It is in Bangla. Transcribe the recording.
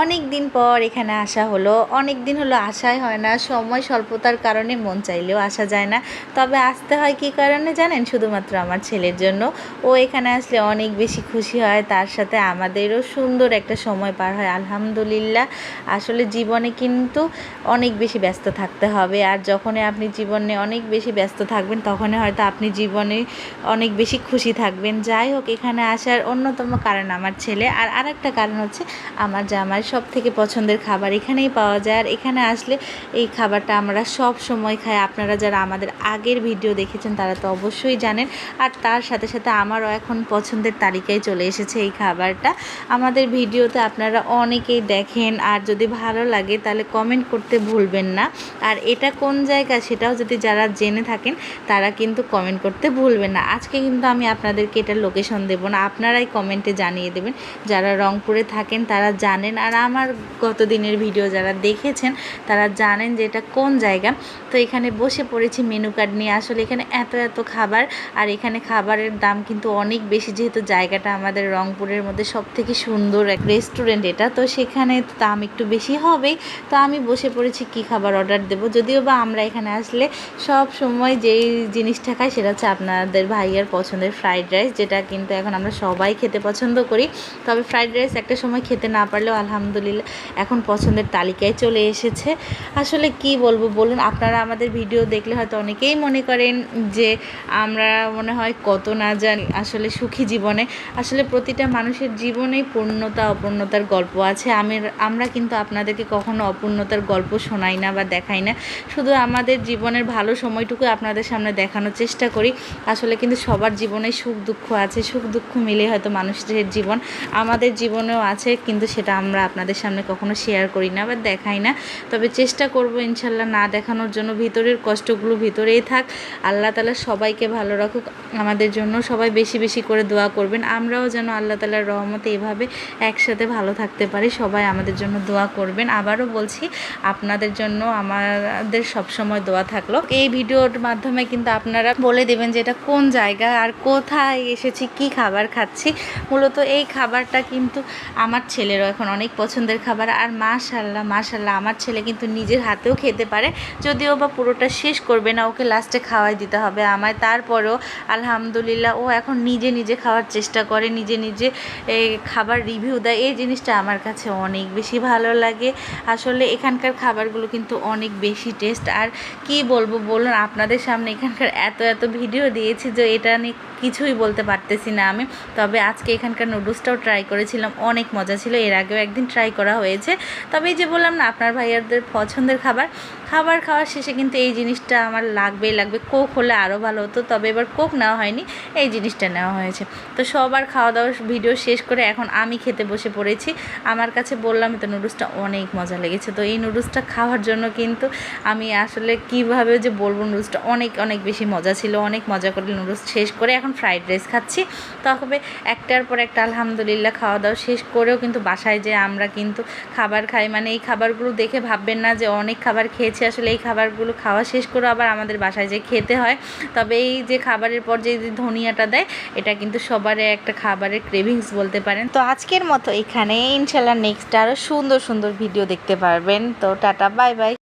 অনেক দিন পর এখানে আসা হলো। অনেক দিন হলো আসাই হয় না। সময় স্বল্পতার কারণে মন চাইলেও আসা যায় না। তবে আসতে হয় কী কারণে জানেন? শুধুমাত্র আমার ছেলের জন্য। ও এখানে আসলে অনেক বেশি খুশি হয়। তার সাথে আমাদেরও সুন্দর একটা সময় পার হয়, আলহামদুলিল্লাহ। আসলে জীবনে কিন্তু অনেক বেশি ব্যস্ত থাকতে হবে। আর যখনই আপনি জীবনে অনেক বেশি ব্যস্ত থাকবেন, তখনই হয়তো আপনি জীবনে অনেক বেশি খুশি থাকবেন। যাই হোক, এখানে আসার অন্যতম কারণ আমার ছেলে। আর আরেকটা কারণ হচ্ছে, আমার জামাই সব থেকে পছন্দের খাবার এখানেই পাওয়া যায়। আর এখানে আসলে এই খাবারটা আমরা সব সময় খাই। আপনারা যারা আমাদের আগের ভিডিও দেখেছেন, তারা তো অবশ্যই জানেন। আর তার সাথে সাথে আমারও এখন পছন্দের তালিকায় চলে এসেছে এই খাবারটা। আমাদের ভিডিওতে আপনারা অনেকেই দেখেন। আর যদি ভালো লাগে, তাহলে কমেন্ট করতে ভুলবেন না। আর এটা কোন জায়গা সেটাও যদি যারা জেনে থাকেন, তারা কিন্তু কমেন্ট করতে ভুলবেন না। আজকে কিন্তু আমি আপনাদেরকে এটার লোকেশন দেবো না। আপনারাই কমেন্টে জানিয়ে দেবেন। যারা রংপুরে থাকেন, তারা জানেন। আর আমার গত দিনের ভিডিও যারা দেখেছেন, তারা জানেন যে এটা কোন জায়গা। তো এখানে বসে পড়েছি মেনু কার্ড নিয়ে। আসলে এখানে এত এত খাবার, আর এখানে খাবারের দাম কিন্তু অনেক বেশি, যেহেতু জায়গাটা আমাদের রংপুরের মধ্যে সব থেকে সুন্দর এক রেস্টুরেন্ট এটা। তো সেখানে দাম একটু বেশি হবেই তো আমি বসে পড়েছি কি খাবার অর্ডার দেবো। যদিও বা আমরা এখানে আসলে সব সময় যেই জিনিসটা খাই, সেটা হচ্ছে আপনাদের ভাইয়ার পছন্দের ফ্রাইড রাইস যেটা কিন্তু এখন আমরা সবাই খেতে পছন্দ করি। তবে ফ্রাইড রাইস একটা সময় খেতে না পারলেও আলহামদুলিল্লাহ এখন পছন্দের তালিকায় চলে এসেছে। আসলে কি বলব, বলুন, আপনারা আমাদের ভিডিও দেখলে হয়তো অনেকেই মনে করেন যে আমরা মনে হয় কত না জানি আসলে সুখী জীবনে। আসলে প্রতিটা মানুষের জীবনেই পূর্ণতা, অপূর্ণতার গল্প আছে। আমি আমরা কিন্তু আপনাদেরকে কখনো অপূর্ণতার গল্প শোনাই না বা দেখাই না। শুধু আমাদের জীবনের ভালো সময়টুকু আপনাদের সামনে দেখানোর চেষ্টা করি। আসলে কিন্তু সবার জীবনে সুখ দুঃখ আছে। সুখ দুঃখ মিলে হয়তো মানুষের জীবন, আমাদের জীবনেও আছে, কিন্তু সেটা আমরা আপনাদের সামনে কখনো শেয়ার করি না বা দেখাই না। তবে চেষ্টা করব ইনশাল্লাহ না দেখানোর জন্য। ভিতরের কষ্টগুলো ভিতরেই থাক। আল্লাহ তালা সবাইকে ভালো রাখুক। আমাদের জন্য সবাই বেশি বেশি করে দোয়া করবেন। আমরাও যেন আল্লাহ তালার রহমতে এভাবে একসাথে ভালো থাকতে পারি। সবাই আমাদের জন্য দোয়া করবেন। আবারও বলছি, আপনাদের জন্য আমাদের সবসময় দোয়া থাকল। এই ভিডিওর মাধ্যমে কিন্তু আপনারা বলে দেবেন যে এটা কোন জায়গা আর কোথায় এসেছি, কি খাবার খাচ্ছি। মূলত এই খাবারটা কিন্তু আমার ছেলেরও এখন অনেক পছন্দের খাবার। আর মাশাল্লাহ মাশাল্লাহ, আমার ছেলে কিন্তু নিজের হাতেও খেতে পারে। যদিও বা পুরোটা শেষ করবে না, ওকে লাস্টে খাওয়াই দিতে হবে আমায়। তারপরেও আলহামদুলিল্লাহ, ও এখন নিজে নিজে খাওয়ার চেষ্টা করে, নিজে নিজে খাবার রিভিউ দেয়। এই জিনিসটা আমার কাছে অনেক বেশি ভালো লাগে। আসলে এখানকার খাবারগুলো কিন্তু অনেক বেশি টেস্ট আর কি বলব, বলুন, আপনাদের সামনে এখানকার এত এত ভিডিও দিয়েছি যে এটা নিয়ে কিছুই বলতে পারতেছি না আমি। তবে আজকে এখানকার নুডলসটাও ট্রাই করেছিলাম, অনেক মজা ছিল, এর আগেও একদিন ট্রাই করা হয়েছে। তবে এই যে বললাম না, আপনার ভাইয়াদের পছন্দের খাবার খাবার খাওয়ার শেষে কিন্তু এই জিনিসটা আমার লাগবেই লাগবে। কোক হলে আরও ভালো হতো, তবে এবার কোক নেওয়া হয়নি, এই জিনিসটা নেওয়া হয়েছে। তো সবার খাওয়া দাওয়ার ভিডিও শেষ করে এখন আমি খেতে বসে পড়েছি। আমার কাছে বললাম তো নুডলসটা অনেক মজা লেগেছে। তো এই নুডলসটা খাওয়ার জন্য কিন্তু আমি আসলে কীভাবে যে বলব নুডলসটা অনেক অনেক বেশি মজা ছিল, অনেক মজা করে নুডলস শেষ করে এখন ফ্রাইড রাইস খাচ্ছি। তবে একটার পর একটা আলহামদুলিল্লাহ খাওয়া দাওয়া শেষ করেও কিন্তু বাসায় যে আমরা কিন্তু খাবার খাই। মানে এই খাবারগুলো দেখে ভাববেন না যে অনেক খাবার খেয়েছি, আসলে এই খাবারগুলো খাওয়া শেষ করে আবার আমাদের বাসায় যে খেতে হয়। তবে এই যে খাবারের পর যে ধনিয়াটা দেয়, এটা কিন্তু সবারই একটা খাবারের ক্রেভিংস বলতে পারেন। তো আজকের মতো এখানে ইনশাল্লাহ নেক্সট আরও সুন্দর সুন্দর ভিডিও দেখতে পারবেন। তো টাটা বাই বাই